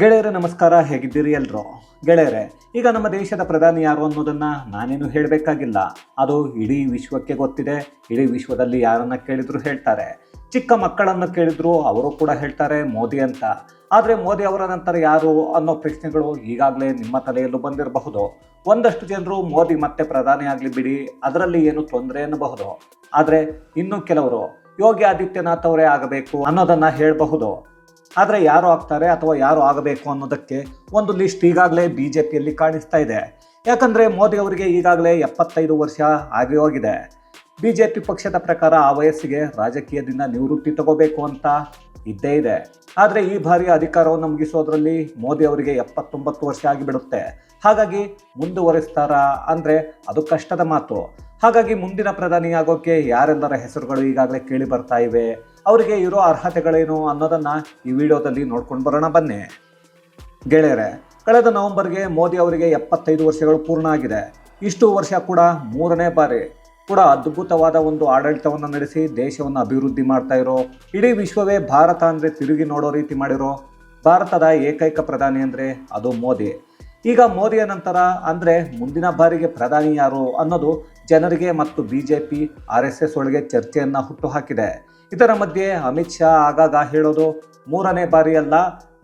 ಗೆಳೆಯರೆ, ನಮಸ್ಕಾರ. ಹೇಗಿದ್ದೀರಿ ಎಲ್ರು? ಗೆಳೆಯರೆ, ಈಗ ನಮ್ಮ ದೇಶದ ಪ್ರಧಾನಿ ಯಾರು ಅನ್ನೋದನ್ನ ನಾನೇನು ಹೇಳಬೇಕಾಗಿಲ್ಲ. ಅದು ಇಡೀ ವಿಶ್ವಕ್ಕೆ ಗೊತ್ತಿದೆ. ಇಡೀ ವಿಶ್ವದಲ್ಲಿ ಯಾರನ್ನ ಕೇಳಿದ್ರು ಹೇಳ್ತಾರೆ. ಚಿಕ್ಕ ಮಕ್ಕಳನ್ನು ಕೇಳಿದ್ರು ಅವರು ಕೂಡ ಹೇಳ್ತಾರೆ ಮೋದಿ ಅಂತ. ಆದರೆ ಮೋದಿ ಅವರ ನಂತರ ಯಾರು ಅನ್ನೋ ಪ್ರಶ್ನೆಗಳು ಈಗಾಗಲೇ ನಿಮ್ಮ ತಲೆಯಲ್ಲೂ ಬಂದಿರಬಹುದು. ಒಂದಷ್ಟು ಜನರು ಮೋದಿ ಮತ್ತೆ ಪ್ರಧಾನಿ ಆಗಲಿ ಬಿಡಿ, ಅದರಲ್ಲಿ ಏನು ತೊಂದರೆ ಅನ್ನಬಹುದು. ಆದರೆ ಇನ್ನು ಕೆಲವರು ಯೋಗಿ ಆದಿತ್ಯನಾಥ್ ಅವರೇ ಆಗಬೇಕು ಅನ್ನೋದನ್ನು ಹೇಳಬಹುದು. ಆದರೆ ಯಾರು ಆಗ್ತಾರೆ ಅಥವಾ ಯಾರು ಆಗಬೇಕು ಅನ್ನೋದಕ್ಕೆ ಒಂದು ಲಿಸ್ಟ್ ಈಗಾಗಲೇ ಬಿ ಜೆ ಪಿಯಲ್ಲಿ ಕಾಣಿಸ್ತಾ ಇದೆ. ಯಾಕಂದರೆ ಮೋದಿ ಅವರಿಗೆ ಈಗಾಗಲೇ ಎಪ್ಪತ್ತೈದು ವರ್ಷ ಆಗಿ ಹೋಗಿದೆ. ಬಿ ಜೆ ಪಿ ಪಕ್ಷದ ಪ್ರಕಾರ ಆ ವಯಸ್ಸಿಗೆ ರಾಜಕೀಯದಿಂದ ನಿವೃತ್ತಿ ತಗೋಬೇಕು ಅಂತ ಇದ್ದೇ ಇದೆ. ಆದರೆ ಈ ಬಾರಿ ಅಧಿಕಾರವನ್ನು ಮುಗಿಸೋದ್ರಲ್ಲಿ ಮೋದಿ ಅವರಿಗೆ ಎಪ್ಪತ್ತೊಂಬತ್ತು ವರ್ಷ ಆಗಿಬಿಡುತ್ತೆ. ಹಾಗಾಗಿ ಮುಂದುವರಿಸ್ತಾರಾ ಅಂದರೆ ಅದು ಕಷ್ಟದ ಮಾತು. ಹಾಗಾಗಿ ಮುಂದಿನ ಪ್ರಧಾನಿಯಾಗೋಕ್ಕೆ ಯಾರೆಲ್ಲರ ಹೆಸರುಗಳು ಈಗಾಗಲೇ ಕೇಳಿ ಬರ್ತಾ ಇವೆ? ಅವರಿಗೆ ಇರೋ ಅರ್ಹತೆಗಳೇನು ಅನ್ನೋದನ್ನ ಈ ವಿಡಿಯೋದಲ್ಲಿ ನೋಡ್ಕೊಂಡು ಬರೋಣ ಬನ್ನಿ. ಗೆಳೆಯರೆ, ಕಳೆದ ನವೆಂಬರ್ಗೆ ಮೋದಿ ಅವರಿಗೆ ಎಪ್ಪತ್ತೈದು ವರ್ಷಗಳು ಪೂರ್ಣ ಆಗಿದೆ. ಇಷ್ಟು ವರ್ಷ ಕೂಡ ಮೂರನೇ ಬಾರಿ ಕೂಡ ಅದ್ಭುತವಾದ ಒಂದು ಆಡಳಿತವನ್ನು ನಡೆಸಿ ದೇಶವನ್ನು ಅಭಿವೃದ್ಧಿ ಮಾಡ್ತಾ ಇರೋ, ಇಡೀ ವಿಶ್ವವೇ ಭಾರತ ಅಂದರೆ ತಿರುಗಿ ನೋಡೋ ರೀತಿ ಮಾಡಿರೋ ಭಾರತದ ಏಕೈಕ ಪ್ರಧಾನಿ ಅಂದರೆ ಅದು ಮೋದಿ. ಈಗ ಮೋದಿಯ ನಂತರ ಅಂದರೆ ಮುಂದಿನ ಬಾರಿಗೆ ಪ್ರಧಾನಿ ಯಾರು ಅನ್ನೋದು ಜನರಿಗೆ ಮತ್ತು ಬಿಜೆಪಿ, ಆರ್ ಎಸ್ ಎಸ್ ಒಳಗೆ ಚರ್ಚೆಯನ್ನು ಹುಟ್ಟುಹಾಕಿದೆ. ಇದರ ಮಧ್ಯೆ ಅಮಿತ್ ಶಾ ಆಗಾಗ ಹೇಳೋದು ಮೂರನೇ ಬಾರಿ ಅಲ್ಲ,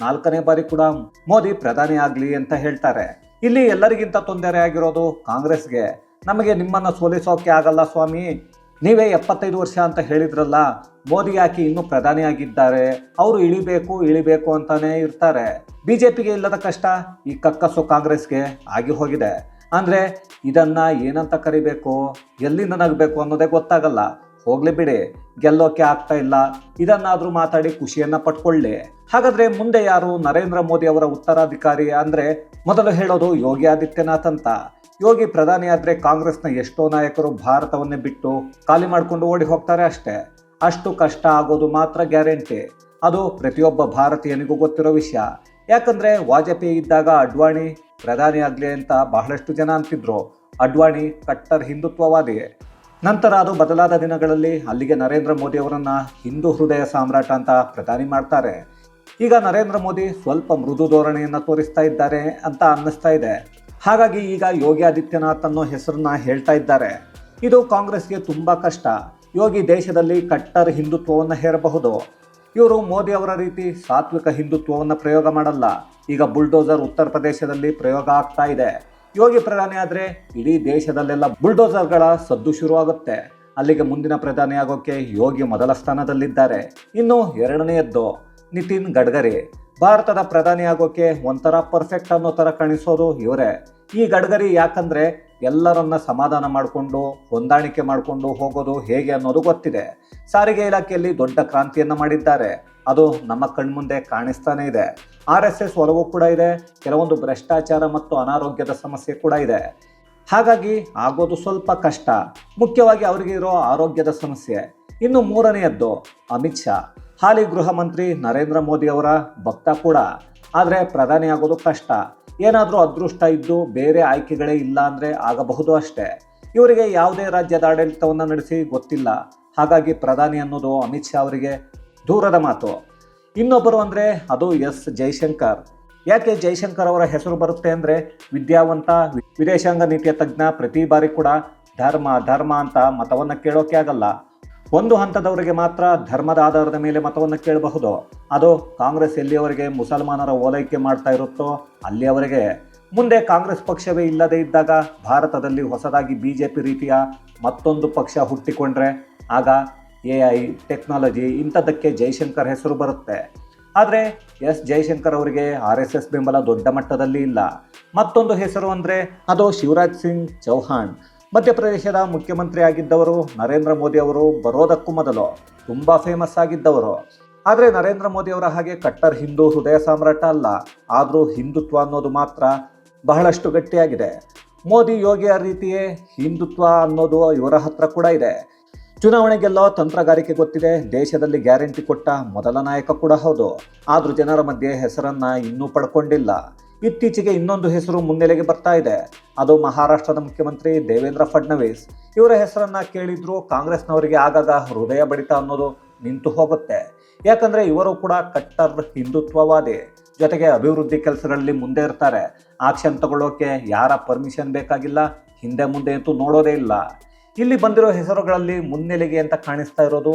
ನಾಲ್ಕನೇ ಬಾರಿ ಕೂಡ ಮೋದಿ ಪ್ರಧಾನಿ ಆಗಲಿ ಅಂತ ಹೇಳ್ತಾರೆ. ಇಲ್ಲಿ ಎಲ್ಲರಿಗಿಂತ ತೊಂದರೆ ಆಗಿರೋದು ಕಾಂಗ್ರೆಸ್ಗೆ. ನಮಗೆ ನಿಮ್ಮನ್ನು ಸೋಲಿಸೋಕೆ ಆಗಲ್ಲ ಸ್ವಾಮಿ. ನೀವೇ ಎಪ್ಪತ್ತೈದು ವರ್ಷ ಅಂತ ಹೇಳಿದ್ರಲ್ಲ, ಮೋದಿ ಯಾಕೆ ಇನ್ನೂ ಪ್ರಧಾನಿ ಆಗಿದ್ದಾರೆ? ಅವರು ಇಳಿಬೇಕು ಇಳಿಬೇಕು ಅಂತಾನೆ ಇರ್ತಾರೆ. ಬಿಜೆಪಿಗೆ ಇಲ್ಲದ ಕಷ್ಟ ಈ ಕಕ್ಕಸ್ಸು ಕಾಂಗ್ರೆಸ್ಗೆ ಆಗಿ ಹೋಗಿದೆ. ಅಂದ್ರೆ ಇದನ್ನು ಏನಂತ ಕರಿಬೇಕು? ಎಲ್ಲಿಂದ ನಗಬೇಕು ಅನ್ನೋದೇ ಗೊತ್ತಾಗಲ್ಲ. ಹೋಗ್ಲಿ ಬಿಡಿ. ಗೆಲ್ಲೋಕೆ ಆಗ್ತಾ ಇಲ್ಲ. ಇದನ್ನಾದರೂ ಮಾತಾಡಿ ಖುಷಿಯನ್ನ ಪಟ್ಕೊಳ್ಳಿ. ಹಾಗಾದ್ರೆ ಮುಂದೆ ಯಾರು ನರೇಂದ್ರ ಮೋದಿ ಅವರ ಉತ್ತರಾಧಿಕಾರಿ ಅಂದರೆ ಮೊದಲು ಹೇಳೋದು ಯೋಗಿ ಆದಿತ್ಯನಾಥ್ ಅಂತ. ಯೋಗಿ ಪ್ರಧಾನಿ ಆದ್ರೆ ಕಾಂಗ್ರೆಸ್ನ ಎಷ್ಟೋ ನಾಯಕರು ಭಾರತವನ್ನೇ ಬಿಟ್ಟು ಖಾಲಿ ಮಾಡಿಕೊಂಡು ಓಡಿ ಹೋಗ್ತಾರೆ ಅಷ್ಟೇ. ಅಷ್ಟು ಕಷ್ಟ ಆಗೋದು ಮಾತ್ರ ಗ್ಯಾರಂಟಿ. ಅದು ಪ್ರತಿಯೊಬ್ಬ ಭಾರತೀಯನಿಗೂ ಗೊತ್ತಿರೋ ವಿಷಯ. ಯಾಕಂದ್ರೆ ವಾಜಪೇಯಿ ಇದ್ದಾಗ ಅಡ್ವಾಣಿ ಪ್ರಧಾನಿ ಆಗಲಿ ಅಂತ ಬಹಳಷ್ಟು ಜನ ಅಂತಿದ್ರು. ಅಡ್ವಾಣಿ ಕಟ್ಟರ್ ಹಿಂದುತ್ವವಾದಿ ನಂತರ ಅದು ಬದಲಾದ ದಿನಗಳಲ್ಲಿ ಅಲ್ಲಿಗೆ ನರೇಂದ್ರ ಮೋದಿ ಅವರನ್ನ ಹಿಂದೂ ಹೃದಯ ಸಾಮ್ರಾಟ ಅಂತ ಪ್ರಧಾನಿ ಮಾಡ್ತಾರೆ. ಈಗ ನರೇಂದ್ರ ಮೋದಿ ಸ್ವಲ್ಪ ಮೃದು ಧೋರಣೆಯನ್ನು ತೋರಿಸ್ತಾ ಇದ್ದಾರೆ ಅಂತ ಅನ್ನಿಸ್ತಾ ಇದೆ. ಹಾಗಾಗಿ ಈಗ ಯೋಗಿ ಆದಿತ್ಯನಾಥ್ ಅನ್ನೋ ಹೆಸರನ್ನ ಹೇಳ್ತಾ ಇದ್ದಾರೆ. ಇದು ಕಾಂಗ್ರೆಸ್ಗೆ ತುಂಬ ಕಷ್ಟ. ಯೋಗಿ ದೇಶದಲ್ಲಿ ಕಟ್ಟರ್ ಹಿಂದುತ್ವವನ್ನು ಹೇರಬಹುದು. ಇವರು ಮೋದಿ ಅವರ ರೀತಿ ಸಾತ್ವಿಕ ಹಿಂದುತ್ವವನ್ನು ಪ್ರಯೋಗ ಮಾಡಲ್ಲ. ಈಗ ಬುಲ್ಡೋಸರ್ ಉತ್ತರ ಪ್ರದೇಶದಲ್ಲಿ ಪ್ರಯೋಗ ಆಗ್ತಾ ಇದೆ. ಯೋಗಿ ಪ್ರಧಾನಿ ಆದರೆ ಇಡೀ ದೇಶದಲ್ಲೆಲ್ಲ ಬುಲ್ಡೋಸರ್ಗಳ ಸದ್ದು ಶುರುವಾಗುತ್ತೆ. ಅಲ್ಲಿಗೆ ಮುಂದಿನ ಪ್ರಧಾನಿ ಆಗೋಕ್ಕೆ ಯೋಗಿ ಮೊದಲ ಸ್ಥಾನದಲ್ಲಿದ್ದಾರೆ. ಇನ್ನು ಎರಡನೆಯದ್ದು ನಿತಿನ್ ಗಡ್ಕರಿ. ಭಾರತದ ಪ್ರಧಾನಿ ಆಗೋಕ್ಕೆ ಒಂಥರ ಪರ್ಫೆಕ್ಟ್ ಅನ್ನೋ ಥರ ಕಾಣಿಸೋದು ಇವರೇ. ಈ ಗಡ್ಕರಿ ಯಾಕಂದರೆ ಎಲ್ಲರನ್ನ ಸಮಾಧಾನ ಮಾಡಿಕೊಂಡು, ಹೊಂದಾಣಿಕೆ ಮಾಡಿಕೊಂಡು ಹೋಗೋದು ಹೇಗೆ ಅನ್ನೋದು ಗೊತ್ತಿದೆ. ಸಾರಿಗೆ ಇಲಾಖೆಯಲ್ಲಿ ದೊಡ್ಡ ಕ್ರಾಂತಿಯನ್ನು ಮಾಡಿದ್ದಾರೆ. ಅದು ನಮ್ಮ ಕಣ್ಮುಂದೆ ಕಾಣಿಸ್ತಾನೆ ಇದೆ. ಆರ್ ಎಸ್ ಎಸ್ ಒಲವು ಕೂಡ ಇದೆ, ಕೆಲವೊಂದು ಭ್ರಷ್ಟಾಚಾರ ಮತ್ತು ಅನಾರೋಗ್ಯದ ಸಮಸ್ಯೆ ಕೂಡ ಇದೆ. ಹಾಗಾಗಿ ಆಗೋದು ಸ್ವಲ್ಪ ಕಷ್ಟ. ಮುಖ್ಯವಾಗಿ ಅವರಿಗೆ ಇರೋ ಆರೋಗ್ಯದ ಸಮಸ್ಯೆ. ಇನ್ನು ಮೂರನೆಯದ್ದು, ಅಮಿತ್ ಶಾ. ಹಾಲಿ ಗೃಹ ಮಂತ್ರಿ ನರೇಂದ್ರ ಮೋದಿ ಅವರ ಭಕ್ತ ಕೂಡ. ಆದರೆ ಪ್ರಧಾನಿ ಆಗೋದು ಕಷ್ಟ. ಏನಾದರೂ ಅದೃಷ್ಟ ಇದ್ದು ಬೇರೆ ಆಯ್ಕೆಗಳೇ ಇಲ್ಲ ಅಂದರೆ ಆಗಬಹುದು ಅಷ್ಟೇ. ಇವರಿಗೆ ಯಾವುದೇ ರಾಜ್ಯದ ಆಡಳಿತವನ್ನು ನಡೆಸಿ ಗೊತ್ತಿಲ್ಲ. ಹಾಗಾಗಿ ಪ್ರಧಾನಿ ಅನ್ನೋದು ಅಮಿತ್ ಶಾ ಅವರಿಗೆ ದೂರದ ಮಾತು. ಇನ್ನೊಬ್ಬರು ಅಂದರೆ ಅದು ಎಸ್ ಜೈಶಂಕರ್. ಯಾಕೆ ಜೈಶಂಕರ್ ಅವರ ಹೆಸರು ಬರುತ್ತೆ ಅಂದರೆ ವಿದ್ಯಾವಂತ ವಿದೇಶಾಂಗ ನೀತಿಯ ತಜ್ಞ ಪ್ರತಿ ಬಾರಿ ಕೂಡ ಧರ್ಮ ಧರ್ಮ ಅಂತ ಮತವನ್ನು ಕೇಳೋಕೆ ಆಗಲ್ಲ. ಒಂದು ಹಂತದವರಿಗೆ ಮಾತ್ರ ಧರ್ಮದ ಆಧಾರದ ಮೇಲೆ ಮತವನ್ನು ಕೇಳಬಹುದು. ಅದು ಕಾಂಗ್ರೆಸ್ ಎಲ್ಲಿಯವರಿಗೆ ಮುಸಲ್ಮಾನರ ಓಲೈಕೆ ಮಾಡ್ತಾ ಇರುತ್ತೋ ಅಲ್ಲಿಯವರೆಗೆ. ಮುಂದೆ ಕಾಂಗ್ರೆಸ್ ಪಕ್ಷವೇ ಇಲ್ಲದೇ ಇದ್ದಾಗ ಭಾರತದಲ್ಲಿ ಹೊಸದಾಗಿ ಬಿಜೆಪಿ ರೀತಿಯ ಮತ್ತೊಂದು ಪಕ್ಷ ಹುಟ್ಟಿಕೊಂಡ್ರೆ ಆಗ ಎ ಐ, ಟೆಕ್ನಾಲಜಿ ಇಂಥದ್ದಕ್ಕೆ ಜೈಶಂಕರ್ ಹೆಸರು ಬರುತ್ತೆ. ಆದರೆ ಎಸ್ ಜೈಶಂಕರ್ ಅವರಿಗೆ ಆರ್ ಎಸ್ ಎಸ್ ಬೆಂಬಲ ದೊಡ್ಡ ಮಟ್ಟದಲ್ಲಿ ಇಲ್ಲ. ಮತ್ತೊಂದು ಹೆಸರು ಅಂದರೆ ಅದು ಶಿವರಾಜ್ ಸಿಂಗ್ ಚೌಹಾಣ್. ಮಧ್ಯಪ್ರದೇಶದ ಮುಖ್ಯಮಂತ್ರಿ ಆಗಿದ್ದವರು ನರೇಂದ್ರ ಮೋದಿ ಅವರು ಬರೋದಕ್ಕೂ ಮೊದಲು ತುಂಬ ಫೇಮಸ್ ಆಗಿದ್ದವರು. ಆದರೆ ನರೇಂದ್ರ ಮೋದಿ ಅವರ ಹಾಗೆ ಕಟ್ಟರ್ ಹಿಂದೂ ಹೃದಯ ಸಾಮ್ರಾಟ ಅಲ್ಲ. ಆದರೂ ಹಿಂದುತ್ವ ಅನ್ನೋದು ಮಾತ್ರ ಬಹಳಷ್ಟು ಗಟ್ಟಿಯಾಗಿದೆ. ಮೋದಿ ಯೋಗಿಯ ರೀತಿಯೇ ಹಿಂದುತ್ವ ಅನ್ನೋದು ಇವರ ಹತ್ರ ಕೂಡ ಇದೆ. ಚುನಾವಣೆ ಗೆಲ್ಲೋ ತಂತ್ರಗಾರಿಕೆ ಗೊತ್ತಿದೆ, ದೇಶದಲ್ಲಿ ಗ್ಯಾರಂಟಿ ಕೊಟ್ಟ ಮೊದಲ ನಾಯಕ ಕೂಡ ಹೌದು. ಆದರೂ ಜನರ ಮಧ್ಯೆ ಹೆಸರನ್ನ ಇನ್ನೂ ಪಡ್ಕೊಂಡಿಲ್ಲ. ಇತ್ತೀಚೆಗೆ ಇನ್ನೊಂದು ಹೆಸರು ಮುನ್ನೆಲೆಗೆ ಬರ್ತಾ ಇದೆ. ಅದು ಮಹಾರಾಷ್ಟ್ರದ ಮುಖ್ಯಮಂತ್ರಿ ದೇವೇಂದ್ರ ಫಡ್ನವೀಸ್. ಇವರ ಹೆಸರನ್ನ ಕೇಳಿದ್ರು ಕಾಂಗ್ರೆಸ್ನವರಿಗೆ ಆಗಾಗ ಹೃದಯ ಬಡಿತ ಅನ್ನೋದು ನಿಂತು ಹೋಗುತ್ತೆ. ಯಾಕಂದ್ರೆ ಇವರು ಕೂಡ ಕಟ್ಟರ್ ಹಿಂದುತ್ವವಾದಿ. ಜೊತೆಗೆ ಅಭಿವೃದ್ಧಿ ಕೆಲಸಗಳಲ್ಲಿ ಮುಂದೆ ಇರ್ತಾರೆ. ಆಕ್ಷನ್ ತಗೊಳ್ಳೋಕೆ ಯಾರ ಪರ್ಮಿಷನ್ ಬೇಕಾಗಿಲ್ಲ, ಹಿಂದೆ ಮುಂದೆ ಅಂತೂ ನೋಡೋದೇ ಇಲ್ಲ. ಇಲ್ಲಿ ಬಂದಿರೋ ಹೆಸರುಗಳಲ್ಲಿ ಮುನ್ನೆಲೆಗೆ ಅಂತ ಕಾಣಿಸ್ತಾ ಇರೋದು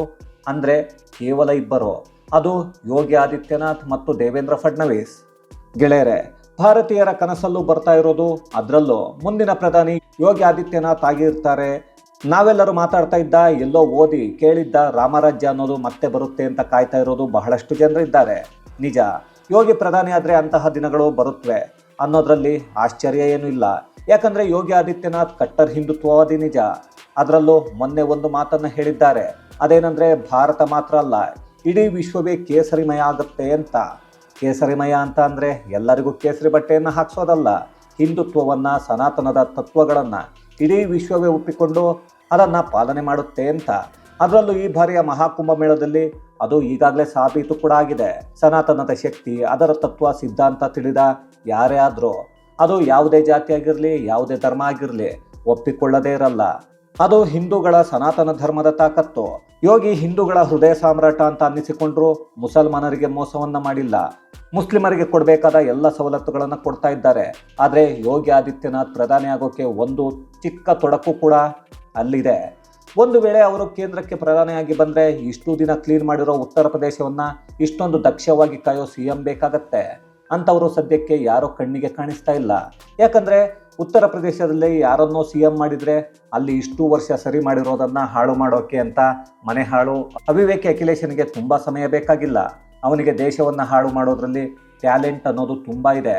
ಅಂದರೆ ಕೇವಲ ಇಬ್ಬರು. ಅದು ಯೋಗಿ ಆದಿತ್ಯನಾಥ್ ಮತ್ತು ದೇವೇಂದ್ರ ಫಡ್ನವೀಸ್. ಗೆಳೆಯರೆ, ಭಾರತೀಯರ ಕನಸಲ್ಲೂ ಬರ್ತಾ ಇರೋದು ಅದರಲ್ಲೂ. ಮುಂದಿನ ಪ್ರಧಾನಿ ಯೋಗಿ ಆದಿತ್ಯನಾಥ್ ಆಗಿರ್ತಾರೆ. ನಾವೆಲ್ಲರೂ ಮಾತಾಡ್ತಾ ಇದ್ದ, ಎಲ್ಲೋ ಓದಿ ಕೇಳಿದ್ದ ರಾಮರಾಜ್ಯ ಅನ್ನೋದು ಮತ್ತೆ ಬರುತ್ತೆ ಅಂತ ಕಾಯ್ತಾ ಇರೋದು ಬಹಳಷ್ಟು ಜನರಿದ್ದಾರೆ ನಿಜ, ಯೋಗಿ ಪ್ರಧಾನಿ ಆದರೆ ಅಂತಹ ದಿನಗಳು ಬರುತ್ತವೆ ಅನ್ನೋದರಲ್ಲಿ ಆಶ್ಚರ್ಯ ಏನೂ ಇಲ್ಲ. ಯಾಕಂದರೆ ಯೋಗಿ ಆದಿತ್ಯನಾಥ್ ಕಟ್ಟರ್ ಹಿಂದುತ್ವವಾದಿ ನಿಜ. ಅದರಲ್ಲೂ ಮೊನ್ನೆ ಒಂದು ಮಾತನ್ನು ಹೇಳಿದ್ದಾರೆ. ಅದೇನಂದ್ರೆ ಭಾರತ ಮಾತ್ರ ಅಲ್ಲ, ಇಡೀ ವಿಶ್ವವೇ ಕೇಸರಿಮಯ ಆಗುತ್ತೆ ಅಂತ. ಕೇಸರಿಮಯ ಅಂತ ಅಂದರೆ ಎಲ್ಲರಿಗೂ ಕೇಸರಿ ಬಟ್ಟೆಯನ್ನು ಹಾಕ್ಸೋದಲ್ಲ, ಹಿಂದುತ್ವವನ್ನು, ಸನಾತನದ ತತ್ವಗಳನ್ನು ಇಡೀ ವಿಶ್ವವೇ ಒಪ್ಪಿಕೊಂಡು ಅದನ್ನು ಪಾಲನೆ ಮಾಡುತ್ತೆ ಅಂತ. ಅದರಲ್ಲೂ ಈ ಬಾರಿಯ ಮಹಾಕುಂಭ ಮೇಳದಲ್ಲಿ ಅದು ಈಗಾಗಲೇ ಸಾಬೀತು ಕೂಡ ಆಗಿದೆ. ಸನಾತನದ ಶಕ್ತಿ, ಅದರ ತತ್ವ, ಸಿದ್ಧಾಂತ ತಿಳಿದ ಯಾರೇ ಆದರೂ ಅದು ಯಾವುದೇ ಜಾತಿ ಆಗಿರಲಿ ಯಾವುದೇ ಧರ್ಮ ಆಗಿರಲಿ ಒಪ್ಪಿಕೊಳ್ಳದೇ ಇರಲ್ಲ. ಅದು ಹಿಂದೂಗಳ ಸನಾತನ ಧರ್ಮದ ತಾಕತ್ತು. ಯೋಗಿ ಹಿಂದೂಗಳ ಹೃದಯ ಸಾಮ್ರಾಟ ಅಂತ ಅನ್ನಿಸಿಕೊಂಡ್ರು ಮುಸಲ್ಮಾನರಿಗೆ ಮೋಸವನ್ನ ಮಾಡಿಲ್ಲ. ಮುಸ್ಲಿಮರಿಗೆ ಕೊಡಬೇಕಾದ ಎಲ್ಲ ಸವಲತ್ತುಗಳನ್ನು ಕೊಡ್ತಾ ಇದ್ದಾರೆ. ಆದರೆ ಯೋಗಿ ಆದಿತ್ಯನಾಥ್ ಪ್ರಧಾನಿ ಆಗೋಕ್ಕೆ ಒಂದು ಚಿಕ್ಕ ತೊಡಕು ಕೂಡ ಅಲ್ಲಿದೆ. ಒಂದು ವೇಳೆ ಅವರು ಕೇಂದ್ರಕ್ಕೆ ಪ್ರಧಾನಿಯಾಗಿ ಬಂದರೆ ಇಷ್ಟು ದಿನ ಕ್ಲೀನ್ ಮಾಡಿರೋ ಉತ್ತರ ಪ್ರದೇಶವನ್ನು ಇಷ್ಟೊಂದು ದಕ್ಷವಾಗಿ ಕಾಯೋ ಸಿ ಎಂ ಬೇಕಾಗತ್ತೆ. ಅಂಥವರು ಸದ್ಯಕ್ಕೆ ಯಾರೋ ಕಣ್ಣಿಗೆ ಕಾಣಿಸ್ತಾ ಇಲ್ಲ. ಯಾಕಂದ್ರೆ ಉತ್ತರ ಪ್ರದೇಶದಲ್ಲಿ ಯಾರನ್ನೋ ಸಿ ಎಂ ಮಾಡಿದ್ರೆ ಅಲ್ಲಿ ಇಷ್ಟು ವರ್ಷ ಸರಿ ಮಾಡಿರೋದನ್ನು ಹಾಳು ಮಾಡೋಕೆ ಅಂತ ಮನೆ ಹಾಳು. ಅವಿವೇಕಿ ಅಖಿಲೇಶನಿಗೆ ತುಂಬಾ ಸಮಯ ಬೇಕಾಗಿಲ್ಲ. ಅವನಿಗೆ ದೇಶವನ್ನು ಹಾಳು ಮಾಡೋದ್ರಲ್ಲಿ ಟ್ಯಾಲೆಂಟ್ ಅನ್ನೋದು ತುಂಬ ಇದೆ.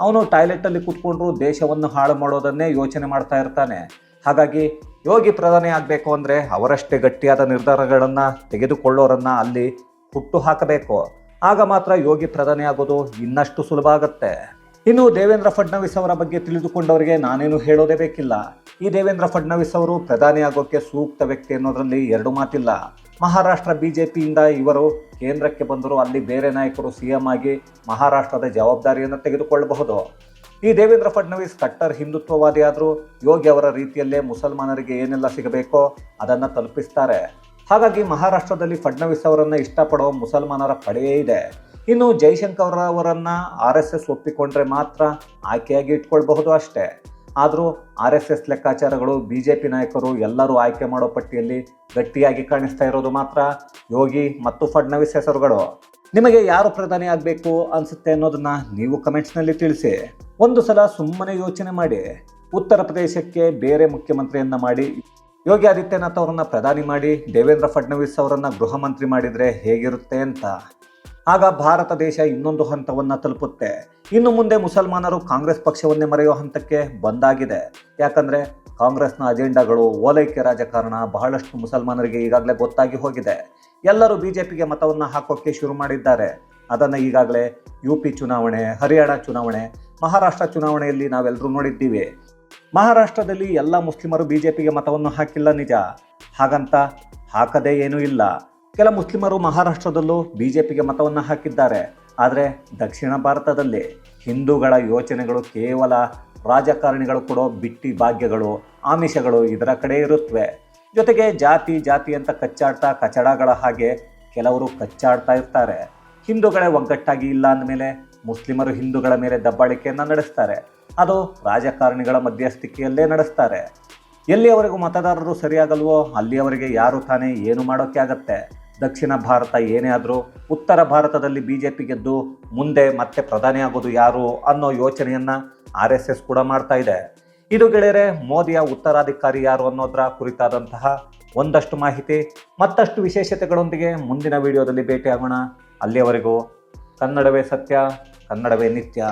ಅವನು ಟಾಯ್ಲೆಟಲ್ಲಿ ಕೂತ್ಕೊಂಡ್ರು ದೇಶವನ್ನು ಹಾಳು ಮಾಡೋದನ್ನೇ ಯೋಚನೆ ಮಾಡ್ತಾ ಇರ್ತಾನೆ. ಹಾಗಾಗಿ ಯೋಗಿ ಪ್ರಧಾನಿ ಆಗಬೇಕು ಅಂದರೆ ಅವರಷ್ಟೇ ಗಟ್ಟಿಯಾದ ನಿರ್ಧಾರಗಳನ್ನು ತೆಗೆದುಕೊಳ್ಳೋರನ್ನ ಅಲ್ಲಿ ಹುಟ್ಟು ಹಾಕಬೇಕು. ಆಗ ಮಾತ್ರ ಯೋಗಿ ಪ್ರಧಾನಿ ಆಗೋದು ಇನ್ನಷ್ಟು ಸುಲಭ ಆಗುತ್ತೆ. ಇನ್ನು ದೇವೇಂದ್ರ ಫಡ್ನವೀಸ್ ಅವರ ಬಗ್ಗೆ ತಿಳಿದುಕೊಂಡವರಿಗೆ ನಾನೇನು ಹೇಳೋದೇ ಬೇಕಿಲ್ಲ. ಈ ದೇವೇಂದ್ರ ಫಡ್ನವೀಸ್ ಅವರು ಪ್ರಧಾನಿ ಆಗೋಕ್ಕೆ ಸೂಕ್ತ ವ್ಯಕ್ತಿ ಅನ್ನೋದರಲ್ಲಿ ಎರಡು ಮಾತಿಲ್ಲ. ಮಹಾರಾಷ್ಟ್ರ ಬಿಜೆಪಿಯಿಂದ ಇವರು ಕೇಂದ್ರಕ್ಕೆ ಬಂದರೂ ಅಲ್ಲಿ ಬೇರೆ ನಾಯಕರು ಸಿಎಂ ಆಗಿ ಮಹಾರಾಷ್ಟ್ರದ ಜವಾಬ್ದಾರಿಯನ್ನು ತೆಗೆದುಕೊಳ್ಳಬಹುದು. ಈ ದೇವೇಂದ್ರ ಫಡ್ನವೀಸ್ ಕಟ್ಟರ್ ಹಿಂದುತ್ವವಾದಿ ಆದರೂ ಯೋಗಿ ಅವರ ರೀತಿಯಲ್ಲೇ ಮುಸಲ್ಮಾನರಿಗೆ ಏನೆಲ್ಲ ಸಿಗಬೇಕೋ ಅದನ್ನು ತಲುಪಿಸ್ತಾರೆ. ಹಾಗಾಗಿ ಮಹಾರಾಷ್ಟ್ರದಲ್ಲಿ ಫಡ್ನವೀಸ್ ಅವರನ್ನು ಇಷ್ಟಪಡುವ ಮುಸಲ್ಮಾನರ ಪಡೆಯೇ ಇದೆ. ಇನ್ನು ಜೈಶಂಕರ್ ಅವರನ್ನು ಆರ್ ಎಸ್ ಎಸ್ ಒಪ್ಪಿಕೊಂಡ್ರೆ ಮಾತ್ರ ಆಯ್ಕೆಯಾಗಿ ಇಟ್ಕೊಳ್ಬಹುದು ಅಷ್ಟೇ. ಆದರೂ ಆರ್ ಎಸ್ ಎಸ್ ಲೆಕ್ಕಾಚಾರಗಳು ಬಿ ಜೆ ಪಿ ನಾಯಕರು ಎಲ್ಲರೂ ಆಯ್ಕೆ ಮಾಡೋ ಪಟ್ಟಿಯಲ್ಲಿ ಗಟ್ಟಿಯಾಗಿ ಕಾಣಿಸ್ತಾ ಇರೋದು ಮಾತ್ರ ಯೋಗಿ ಮತ್ತು ಫಡ್ನವೀಸ್ ಹೆಸರುಗಳು. ನಿಮಗೆ ಯಾರು ಪ್ರಧಾನಿ ಆಗಬೇಕು ಅನಿಸುತ್ತೆ ಅನ್ನೋದನ್ನ ನೀವು ಕಮೆಂಟ್ಸ್ನಲ್ಲಿ ತಿಳಿಸಿ. ಒಂದು ಸಲ ಸುಮ್ಮನೆ ಯೋಚನೆ ಮಾಡಿ. ಉತ್ತರ ಪ್ರದೇಶಕ್ಕೆ ಬೇರೆ ಮುಖ್ಯಮಂತ್ರಿಯನ್ನ ಮಾಡಿ. ಯೋಗಿ ಆದಿತ್ಯನಾಥ್ ಅವರನ್ನು ಪ್ರಧಾನಿ ಮಾಡಿ. ದೇವೇಂದ್ರ ಫಡ್ನವೀಸ್ ಅವರನ್ನು ಗೃಹ ಮಂತ್ರಿ ಮಾಡಿದರೆ ಹೇಗಿರುತ್ತೆ ಅಂತ. ಆಗ ಭಾರತ ದೇಶ ಇನ್ನೊಂದು ಹಂತವನ್ನ ತಲುಪುತ್ತೆ. ಇನ್ನು ಮುಂದೆ ಮುಸಲ್ಮಾನರು ಕಾಂಗ್ರೆಸ್ ಪಕ್ಷವನ್ನೇ ಮರೆಯೋ ಹಂತಕ್ಕೆ ಬಂದಾಗಿದೆ. ಯಾಕಂದ್ರೆ ಕಾಂಗ್ರೆಸ್ನ ಅಜೆಂಡಾಗಳು ಓಲೈಕೆ ರಾಜಕಾರಣ ಬಹಳಷ್ಟು ಮುಸಲ್ಮಾನರಿಗೆ ಈಗಾಗಲೇ ಗೊತ್ತಾಗಿ ಹೋಗಿದೆ. ಎಲ್ಲರೂ ಬಿಜೆಪಿಗೆ ಮತವನ್ನು ಹಾಕೋಕ್ಕೆ ಶುರು ಮಾಡಿದ್ದಾರೆ. ಅದನ್ನು ಈಗಾಗಲೇ ಯು ಪಿ ಚುನಾವಣೆ, ಹರಿಯಾಣ ಚುನಾವಣೆ, ಮಹಾರಾಷ್ಟ್ರ ಚುನಾವಣೆಯಲ್ಲಿ ನಾವೆಲ್ಲರೂ ನೋಡಿದ್ದೀವಿ. ಮಹಾರಾಷ್ಟ್ರದಲ್ಲಿ ಎಲ್ಲ ಮುಸ್ಲಿಮರು ಬಿಜೆಪಿಗೆ ಮತವನ್ನು ಹಾಕಿಲ್ಲ ನಿಜ. ಹಾಗಂತ ಹಾಕದೇ ಏನೂ ಇಲ್ಲ. ಕೆಲ ಮುಸ್ಲಿಮರು ಮಹಾರಾಷ್ಟ್ರದಲ್ಲೂ ಬಿಜೆಪಿಗೆ ಮತವನ್ನು ಹಾಕಿದ್ದಾರೆ. ಆದರೆ ದಕ್ಷಿಣ ಭಾರತದಲ್ಲಿ ಹಿಂದೂಗಳ ಯೋಚನೆಗಳು ಕೇವಲ ರಾಜಕಾರಣಿಗಳು ಕೊಡೋ ಬಿಟ್ಟಿ ಭಾಗ್ಯಗಳು, ಆಮಿಷಗಳು ಇದರ ಕಡೆ ಇರುತ್ತವೆ ಜೊತೆಗೆ ಜಾತಿ ಜಾತಿ ಅಂತ ಕಚ್ಚಾಡ್ತಾ ಕಚಡಗಳ ಹಾಗೆ ಕೆಲವರು ಕಚ್ಚಾಡ್ತಾ ಇರ್ತಾರೆ. ಹಿಂದೂಗಳೇ ಒಗ್ಗಟ್ಟಾಗಿ ಇಲ್ಲ ಅಂದಮೇಲೆ ಮುಸ್ಲಿಮರು ಹಿಂದೂಗಳ ಮೇಲೆ ದಬ್ಬಾಳಿಕೆಯನ್ನು ನಡೆಸ್ತಾರೆ. ಅದು ರಾಜಕಾರಣಿಗಳ ಮಧ್ಯಸ್ಥಿಕೆಯಲ್ಲೇ ನಡೆಸ್ತಾರೆ. ಎಲ್ಲಿಯವರೆಗೂ ಮತದಾರರು ಸರಿಯಾಗಲ್ವೋ ಅಲ್ಲಿಯವರೆಗೆ ಯಾರು ತಾನೇ ಏನು ಮಾಡೋಕ್ಕೆ ಆಗತ್ತೆ? ದಕ್ಷಿಣ ಭಾರತ ಏನೇ ಆದರೂ ಉತ್ತರ ಭಾರತದಲ್ಲಿ ಬಿ ಜೆ ಪಿ ಗೆದ್ದು ಮುಂದೆ ಮತ್ತೆ ಪ್ರಧಾನಿ ಆಗೋದು ಯಾರು ಅನ್ನೋ ಯೋಚನೆಯನ್ನು ಆರ್ ಎಸ್ ಎಸ್ ಕೂಡ ಮಾಡ್ತಾ ಇದೆ. ಇದು ಗೆಳೆಯರೆ, ಮೋದಿಯ ಉತ್ತರಾಧಿಕಾರಿ ಯಾರು ಅನ್ನೋದರ ಕುರಿತಾದಂತಹ ಒಂದಷ್ಟು ಮಾಹಿತಿ, ಮತ್ತಷ್ಟು ವಿಶೇಷತೆಗಳೊಂದಿಗೆ ಮುಂದಿನ ವಿಡಿಯೋದಲ್ಲಿ ಭೇಟಿಯಾಗೋಣ. ಅಲ್ಲಿಯವರೆಗೂ ಕನ್ನಡವೇ ಸತ್ಯ, ಕನ್ನಡವೇ ನಿತ್ಯ.